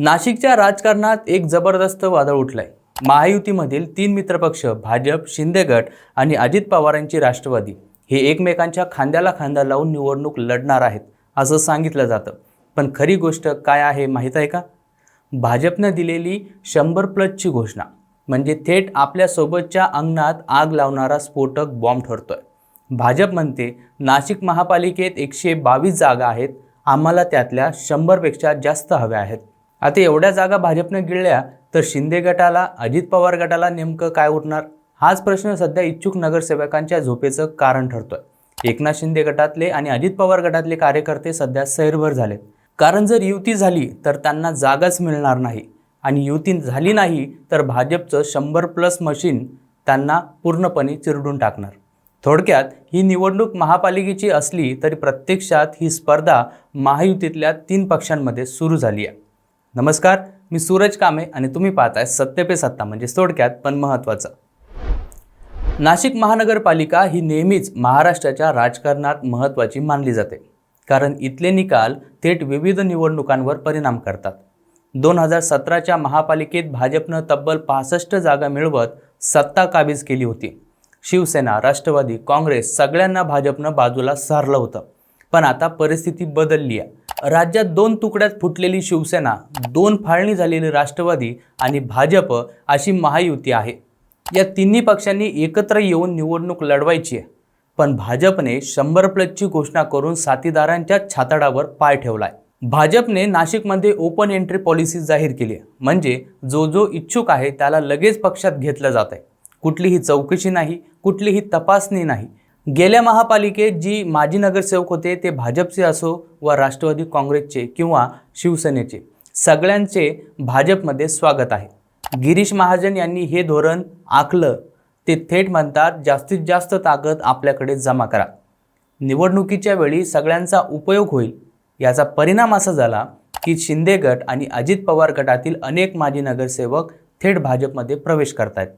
नाशिकच्या राजकारणात एक जबरदस्त वादळ उठलंय. महायुतीमधील तीन मित्रपक्ष भाजप शिंदे गट आणि अजित पवारांची राष्ट्रवादी हे एकमेकांच्या खांद्याला खांदा लावून निवडणूक लढणार आहेत असं सांगितलं जातं. पण खरी गोष्ट काय आहे माहीत आहे का? भाजपनं दिलेली शंभर प्लसची घोषणा म्हणजे थेट आपल्यासोबतच्या अंगणात आग लावणारा स्फोटक बॉम्ब ठरतोय. भाजप म्हणते नाशिक महापालिकेत एकशे बावीस जागा आहेत आम्हाला त्यातल्या शंभरपेक्षा जास्त हव्या आहेत. आता एवढ्या जागा भाजपनं गिळल्या तर शिंदे गटाला अजित पवार गटाला नेमकं काय उरणार? हाच प्रश्न सध्या इच्छुक नगरसेवकांच्या झोपेचं कारण ठरतोय. एकनाथ शिंदे गटातले आणि अजित पवार गटातले कार्यकर्ते सध्या सैरभर झालेत. कारण जर युती झाली तर त्यांना जागाच मिळणार नाही आणि युती झाली नाही तर भाजपचं शंभर प्लस मशीन त्यांना पूर्णपणे चिरडून टाकणार. थोडक्यात ही निवडणूक महापालिकेची असली तरी प्रत्यक्षात ही स्पर्धा महायुतीतल्या तीन पक्षांमध्ये सुरू झाली आहे. नमस्कार मी सूरज कामे आणि तुम्ही पाहताय सत्य पे सत्ता म्हणजे थोडक्यात पण महत्त्वाचं नाशिक महानगरपालिका ही नेहमीच महाराष्ट्राच्या राजकारणात महत्त्वाची मानली जाते. कारण इथले निकाल थेट विविध निवडणुकांवर परिणाम करतात. दोन हजार सतराच्या महापालिकेत भाजपनं तब्बल पासष्ट जागा मिळवत सत्ता काबीज केली होती. शिवसेना राष्ट्रवादी काँग्रेस सगळ्यांना भाजपनं बाजूला सारलं होतं. पण आता परिस्थिती बदलली आहे. राज्यात दोन तुकड्यात फुटलेली शिवसेना दोन फाळणी झालेली राष्ट्रवादी आणि भाजप अशी महायुती आहे. या तिन्ही पक्षांनी एकत्र येऊन निवडणूक लढवायची आहे. पण भाजपने शंभर प्लसची घोषणा करून साथीदारांच्या छाताडावर पाय ठेवलाय. भाजपने नाशिकमध्ये ओपन एंट्री पॉलिसी जाहीर केली आहे. म्हणजे जो जो इच्छुक आहे त्याला लगेच पक्षात घेतलं जात आहे कुठलीही चौकशी नाही कुठलीही तपासणी नाही. गेल्या महापालिकेत जी माजी नगरसेवक होते ते भाजपचे असो व राष्ट्रवादी काँग्रेसचे किंवा शिवसेनेचे सगळ्यांचे भाजपमध्ये स्वागत आहे. गिरीश महाजन यांनी हे धोरण आखलं ते थेट म्हणतात जास्तीत जास्त ताकद आपल्याकडे जमा करा. निवडणुकीच्या वेळी सगळ्यांचा उपयोग होईल. याचा परिणाम असा झाला की शिंदे गट आणि अजित पवार गटातील अनेक माजी नगरसेवक थेट भाजपमध्ये प्रवेश करतायत.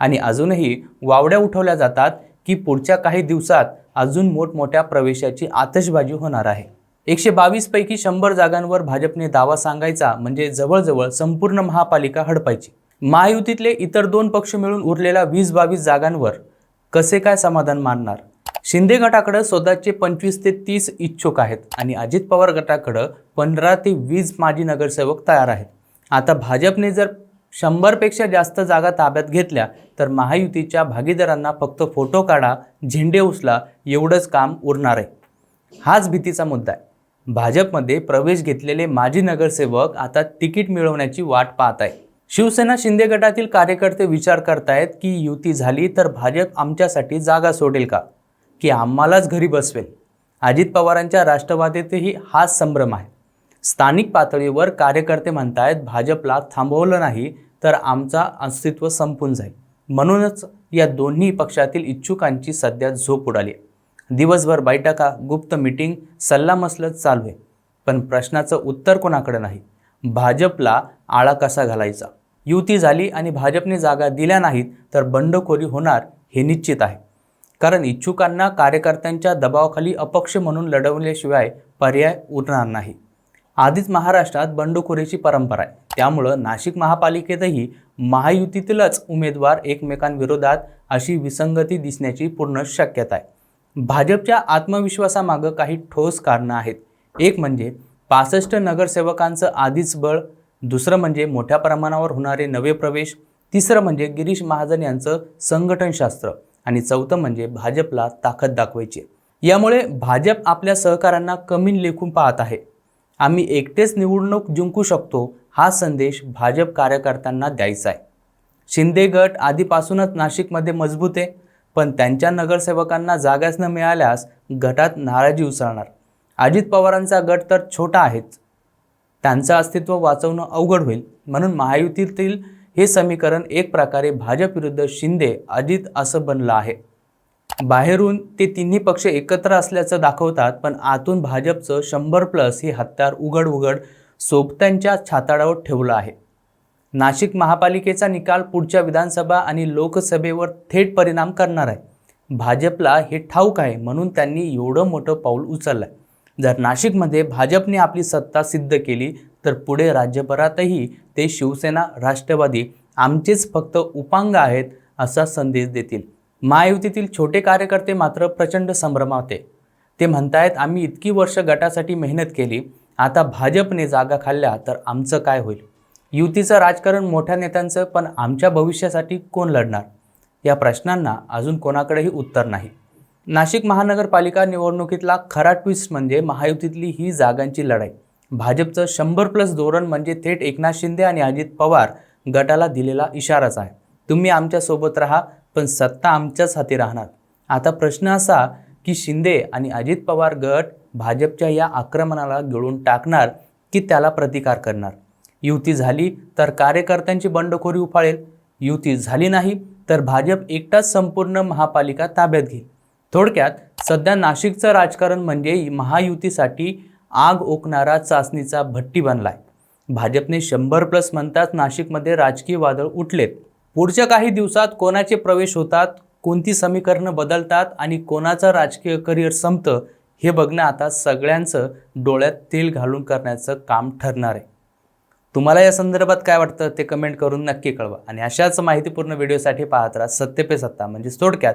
आणि अजूनही वावड्या उठवल्या जातात की पुढच्या काही दिवसात अजून मोठमोठ्या प्रवेशाची आतषबाजी होणार आहे. एकशे बावीस पैकी शंभर जागांवर भाजपने दावा सांगायचा म्हणजे जवळजवळ संपूर्ण महापालिका हडपायची. महायुतीतले इतर दोन पक्ष मिळून उरलेल्या वीस बावीस जागांवर कसे काय समाधान मानणार? शिंदे गटाकडं स्वतःचे पंचवीस ते तीस इच्छुक आहेत आणि अजित पवार गटाकडं पंधरा ते वीस माजी नगरसेवक तयार आहेत. आता भाजपने जर शंभरपेक्षा जास्त जागा ताब्यात घेतल्या तर महायुतीच्या भागीदारांना फक्त फोटो काढा झेंडे उचला एवढंच काम उरणार आहे. हाच भीतीचा मुद्दा आहे. भाजपमध्ये प्रवेश घेतलेले माजी नगरसेवक आता तिकीट मिळवण्याची वाट पाहत आहे शिवसेना शिंदे गटातील कार्यकर्ते विचार करतायत की युती झाली तर भाजप आमच्यासाठी जागा सोडेल का? की आम्हालाच घरी बसवेल? अजित पवारांच्या राष्ट्रवादीतही हाच संभ्रम आहे. स्थानिक पातळीवर कार्यकर्ते म्हणतायत भाजपला थांबवलं नाही तर आमचा अस्तित्व संपून जाईल. म्हणूनच या दोन्ही पक्षातील इच्छुकांची सध्या झोप उडाली दिवसभर बैठका गुप्त मीटिंग सल्लामसलत चालू आहे. पण प्रश्नाचं उत्तर कोणाकडे नाही? भाजपला आळा कसा घालायचा? युती झाली आणि भाजपने जागा दिल्या नाहीत तर बंडखोरी होणार हे निश्चित आहे. कारण इच्छुकांना कार्यकर्त्यांच्या दबावाखाली अपक्ष म्हणून लढवल्याशिवाय पर्याय उरणार नाही. आधीच महाराष्ट्रात बंडखोरीची परंपरा आहे. त्यामुळं नाशिक महापालिकेतही महायुतीतीलच उमेदवार एकमेकांविरोधात अशी विसंगती दिसण्याची पूर्ण शक्यता आहे. भाजपच्या आत्मविश्वासामागं काही ठोस कारणं आहेत. एक म्हणजे पासष्ट नगरसेवकांचं आधीच बळ दुसरं म्हणजे मोठ्या प्रमाणावर होणारे नवे प्रवेश तिसरं म्हणजे गिरीश महाजन यांचं संघटनशास्त्र आणि चौथं म्हणजे भाजपला ताकद दाखवायची यामुळे भाजप आपल्या सहकाऱ्यांना कमी लेखून पाहत आहे. आम्ही एकटेच निवडणूक जिंकू शकतो हा संदेश भाजप कार्यकर्त्यांना द्यायचा आहे. शिंदे गट आधीपासूनच नाशिकमध्ये मजबूत आहे पण त्यांच्या नगरसेवकांना जागाच न मिळाल्यास गटात नाराजी उसळणार. अजित पवारांचा गट तर छोटा आहेच. त्यांचं अस्तित्व वाचवणं अवघड होईल. म्हणून महायुतीतील हे समीकरण एक प्रकारे भाजप विरुद्ध शिंदे अजित असं बनलं आहे. बाहेरून ते तिन्ही पक्ष एकत्र असल्याचं दाखवतात पण आतून भाजपचं शंभर प्लस हे हत्यार उघड उघड सोबत्यांच्या छाताडावर ठेवलं आहे. नाशिक महापालिकेचा निकाल पुढच्या विधानसभा आणि लोकसभेवर थेट परिणाम करणार आहे. भाजपला हे ठाऊक आहे म्हणून त्यांनी एवढं मोठं पाऊल उचललं आहे जर नाशिकमध्ये भाजपने आपली सत्ता सिद्ध केली तर पुढे राज्यभरातही ते शिवसेना राष्ट्रवादी आमचेच फक्त उपांग आहेत असा संदेश देतील. महायुतीतील छोटे कार्यकर्ते मात्र प्रचंड संभ्रमावते. ते म्हणतायत आम्ही इतकी वर्ष गटासाठी मेहनत केली आता भाजपने जागा खाल्ल्या तर आमचं काय होईल? युतीचं राजकारण मोठ्या नेत्यांचं पण आमच्या भविष्यासाठी कोण लढणार या प्रश्नांना अजून कोणाकडेही उत्तर नाही. नाशिक महानगरपालिका निवडणुकीतला खरा ट्विस्ट म्हणजे महायुतीतली ही जागांची लढाई. भाजपचं शंभर प्लस धोरण म्हणजे थेट एकनाथ शिंदे आणि अजित पवार गटाला दिलेला इशाराच आहे. तुम्ही आमच्यासोबत राहा पण सत्ता आमच्याच हाती राहणार. आता प्रश्न असा की शिंदे आणि अजित पवार गट भाजपच्या या आक्रमणाला गिळून टाकणार की त्याला प्रतिकार करणार? युती झाली तर कार्यकर्त्यांची बंडखोरी उफाळेल. युती झाली नाही तर भाजप एकटाच संपूर्ण महापालिका ताब्यात घेईल. थोडक्यात सध्या नाशिकचं राजकारण म्हणजे महायुतीसाठी आग ओकणारा चाचणीचा भट्टी बनलाय. भाजपने शंभर प्लस म्हणताच नाशिकमध्ये राजकीय वादळ उठलेत. पुढच्या काही दिवसात कोणाचे प्रवेश होतात कोणती समीकरणं बदलतात आणि कोणाचं राजकीय करिअर संपतं हे बघणं आता सगळ्यांचं डोळ्यात तेल घालून करण्याचं काम ठरणार आहे. तुम्हाला या संदर्भात काय वाटतं ते कमेंट करून नक्की कळवा. आणि अशाच माहितीपूर्ण व्हिडिओसाठी पाहत राहा सत्य पे सत्ता म्हणजे थोडक्यात